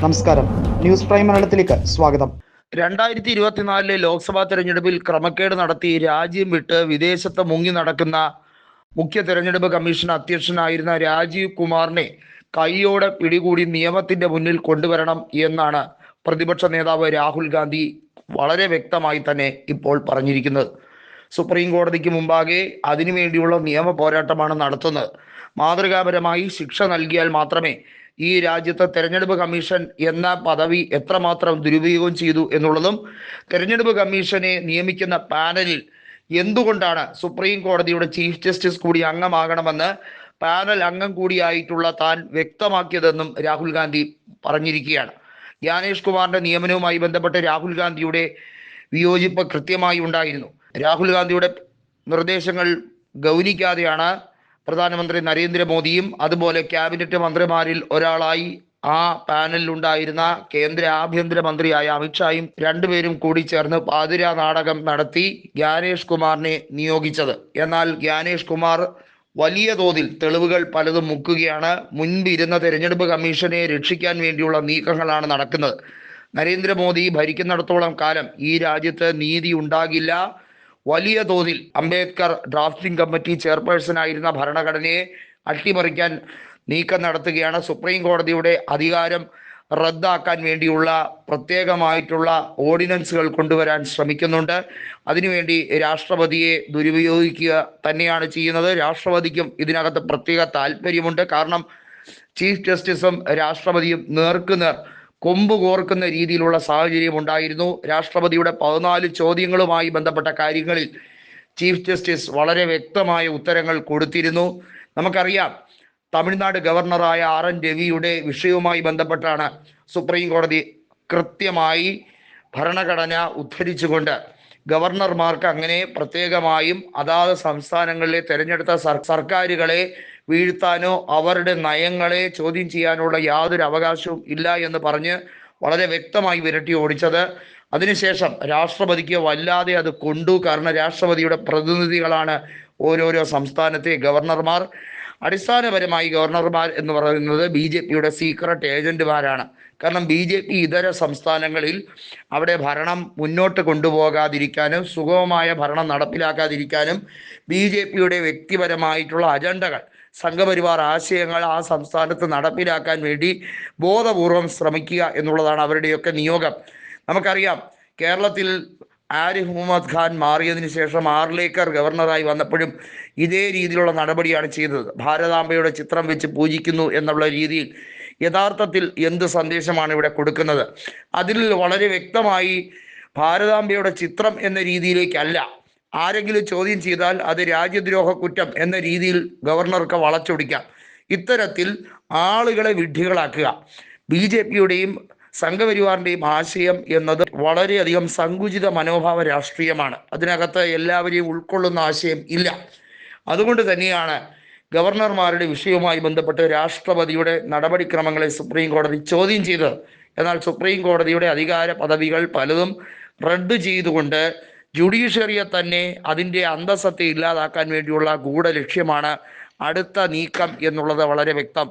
നമസ്കാരം. News prime മലയാളത്തിലേക്ക് സ്വാഗതം. രണ്ടായിരത്തി ഇരുപത്തിനാലിലെ ലോക്സഭാ തെരഞ്ഞെടുപ്പിൽ ക്രമക്കേട് നടത്തി രാജ്യം വിട്ട് വിദേശത്ത് മുങ്ങി നടക്കുന്ന മുഖ്യ തെരഞ്ഞെടുപ്പ് കമ്മീഷൻ അധ്യക്ഷനായിരുന്ന രാജീവ് കുമാറിനെ കൈയോടെ പിടികൂടി നിയമത്തിന്റെ മുന്നിൽ കൊണ്ടുവരണം എന്നാണ് പ്രതിപക്ഷ നേതാവ് രാഹുൽ ഗാന്ധി വളരെ വ്യക്തമായി തന്നെ ഇപ്പോൾ പറഞ്ഞിരിക്കുന്നത്. സുപ്രീം കോടതിക്ക് മുമ്പാകെ അതിനുവേണ്ടിയുള്ള നിയമ പോരാട്ടമാണ് നടത്തുന്നത്. മാതൃകാപരമായി ശിക്ഷ നൽകിയാൽ മാത്രമേ ഈ രാജ്യത്തെ തെരഞ്ഞെടുപ്പ് കമ്മീഷൻ എന്ന പദവി എത്രമാത്രം ദുരുപയോഗം ചെയ്തു എന്നുള്ളതും തെരഞ്ഞെടുപ്പ് കമ്മീഷനെ നിയമിക്കുന്ന പാനലിൽ എന്തുകൊണ്ടാണ് സുപ്രീം കോടതിയുടെ ചീഫ് ജസ്റ്റിസ് കൂടി അംഗമാകണമെന്ന് പാനൽ അംഗം കൂടിയായിട്ടുള്ള താൻ വ്യക്തമാക്കിയതെന്നും രാഹുൽ ഗാന്ധി പറഞ്ഞിരിക്കുകയാണ്. ജ്ഞാനേഷ് കുമാറിന്റെ നിയമനവുമായി ബന്ധപ്പെട്ട് രാഹുൽ ഗാന്ധിയുടെ വിയോജിപ്പ് കൃത്യമായി ഉണ്ടായിരുന്നു. രാഹുൽ ഗാന്ധിയുടെ നിർദ്ദേശങ്ങൾ ഗൗനിക്കാതെയാണ് പ്രധാനമന്ത്രി നരേന്ദ്രമോദിയും അതുപോലെ ക്യാബിനറ്റ് മന്ത്രിമാരിൽ ഒരാളായി ആ പാനലിലുണ്ടായിരുന്ന കേന്ദ്ര ആഭ്യന്തരമന്ത്രിയായ അമിത്ഷായും രണ്ടുപേരും കൂടി ചേർന്ന് പാതിര നാടകം നടത്തി ജ്ഞാനേഷ് കുമാറിനെ നിയോഗിച്ചത്. എന്നാൽ ജ്ഞാനേഷ് കുമാർ വലിയ തോതിൽ തെളിവുകൾ പലതും മുക്കുകയാണ്. മുൻപിരുന്ന തെരഞ്ഞെടുപ്പ് കമ്മീഷനെ രക്ഷിക്കാൻ വേണ്ടിയുള്ള നീക്കങ്ങളാണ് നടക്കുന്നത്. നരേന്ദ്രമോദി ഭരിക്കുന്നിടത്തോളം കാലം ഈ രാജ്യത്ത് നീതി ഉണ്ടാകില്ല. വലിയ തോതിൽ അംബേദ്കർ ഡ്രാഫ്റ്റിംഗ് കമ്മിറ്റി ചെയർപേഴ്സൺ ആയിരുന്ന ഭരണഘടനയെ അട്ടിമറിക്കാൻ നീക്കം നടത്തുകയാണ്. സുപ്രീം കോടതിയുടെ അധികാരം റദ്ദാക്കാൻ വേണ്ടിയുള്ള പ്രത്യേകമായിട്ടുള്ള ഓർഡിനൻസുകൾ കൊണ്ടുവരാൻ ശ്രമിക്കുന്നുണ്ട്. അതിനുവേണ്ടി രാഷ്ട്രപതിയെ ദുരുപയോഗിക്കുക തന്നെയാണ് ചെയ്യുന്നത്. രാഷ്ട്രപതിക്കും ഇതിനകത്ത് പ്രത്യേക താല്പര്യമുണ്ട്. കാരണം ചീഫ് ജസ്റ്റിസും രാഷ്ട്രപതിയും നേർക്കുനേർ കൊമ്പ് കോർക്കുന്ന രീതിയിലുള്ള സാഹചര്യം ഉണ്ടായിരുന്നു. രാഷ്ട്രപതിയുടെ പതിനാല് ചോദ്യങ്ങളുമായി ബന്ധപ്പെട്ട കാര്യങ്ങളിൽ ചീഫ് ജസ്റ്റിസ് വളരെ വ്യക്തമായ ഉത്തരങ്ങൾ കൊടുത്തിരുന്നു. നമുക്കറിയാം തമിഴ്നാട് ഗവർണറായ ആർ എൻ രവിയുടെ വിഷയവുമായി ബന്ധപ്പെട്ടാണ് സുപ്രീം കോടതി കൃത്യമായി ഭരണഘടന ഉദ്ധരിച്ചുകൊണ്ട് ഗവർണർമാർക്ക് അങ്ങനെ പ്രത്യേകമായും അതാത് സംസ്ഥാനങ്ങളിലെ തെരഞ്ഞെടുത്ത സർ- സർക്കാരുകളെ വീഴ്ത്താനോ അവരുടെ നയങ്ങളെ ചോദ്യം ചെയ്യാനുള്ള യാതൊരു അവകാശവും ഇല്ല എന്ന് പറഞ്ഞ് വളരെ വ്യക്തമായി വിരട്ടി ഓടിച്ചത്. അതിനുശേഷം രാഷ്ട്രപതിക്ക് വല്ലാതെ അത് കൊണ്ടു. കാരണം രാഷ്ട്രപതിയുടെ പ്രതിനിധികളാണ് ഓരോരോ സംസ്ഥാനത്തെ ഗവർണർമാർ. അടിസ്ഥാനപരമായി ഗവർണർമാർ എന്ന് പറയുന്നത് ബി ജെ പിയുടെ സീക്രട്ട് ഏജന്റുമാരാണ് കാരണം ബി ജെ പി ഇതര സംസ്ഥാനങ്ങളിൽ അവിടെ ഭരണം മുന്നോട്ട് കൊണ്ടുപോകാതിരിക്കാനും സുഗമമായ ഭരണം നടപ്പിലാക്കാതിരിക്കാനും ബി ജെ പിയുടെ വ്യക്തിപരമായിട്ടുള്ള അജണ്ടകൾ സംഘപരിവാർ ആശയങ്ങൾ ആ സംസ്ഥാനത്ത് നടപ്പിലാക്കാൻ വേണ്ടി ബോധപൂർവം ശ്രമിക്കുക എന്നുള്ളതാണ് അവരുടെയൊക്കെ നിയോഗം. നമുക്കറിയാം കേരളത്തിൽ ആരിഫ് മുഹമ്മദ് ഖാൻ മാറിയതിന് ശേഷം ആർലേക്കർ ഗവർണറായി വന്നപ്പോഴും ഇതേ രീതിയിലുള്ള നടപടിയാണ് ചെയ്തത്. ഭാരതാംബയുടെ ചിത്രം വെച്ച് പൂജിക്കുന്നു എന്നുള്ള രീതിയിൽ യഥാർത്ഥത്തിൽ എന്ത് സന്ദേശമാണ് ഇവിടെ കൊടുക്കുന്നത്? അതിൽ വളരെ വ്യക്തമായി ഭാരതാംബയുടെ ചിത്രം എന്ന രീതിയിലേക്കല്ല ആരെങ്കിലും ചോദ്യം ചെയ്താൽ അത് രാജ്യദ്രോഹ കുറ്റം എന്ന രീതിയിൽ ഗവർണർക്ക് വളച്ചൊടിക്കാം. ഇത്തരത്തിൽ ആളുകളെ വിഡ്ഢികളാക്കുക. ബി ജെ പിയുടെയും സംഘപരിവാറിന്റെയും ആശയം എന്നത് വളരെയധികം സങ്കുചിത മനോഭാവ രാഷ്ട്രീയമാണ്. അതിനകത്ത് എല്ലാവരെയും ഉൾക്കൊള്ളുന്ന ആശയം ഇല്ല. അതുകൊണ്ട് തന്നെയാണ് ഗവർണർമാരുടെ വിഷയവുമായി ബന്ധപ്പെട്ട് രാഷ്ട്രപതിയുടെ നടപടിക്രമങ്ങളെ സുപ്രീം കോടതി ചോദ്യം ചെയ്തത്. എന്നാൽ സുപ്രീം കോടതിയുടെ അധികാര പദവികൾ പലതും റദ്ദ് ചെയ്തുകൊണ്ട് ജുഡീഷ്യറിയെ തന്നെ അതിന്റെ അന്തസ്സത്തെ ഇല്ലാതാക്കാൻ വേണ്ടിയുള്ള ഗൂഢലക്ഷ്യമാണ് അടുത്ത നീക്കം എന്നുള്ളത് വളരെ വ്യക്തം.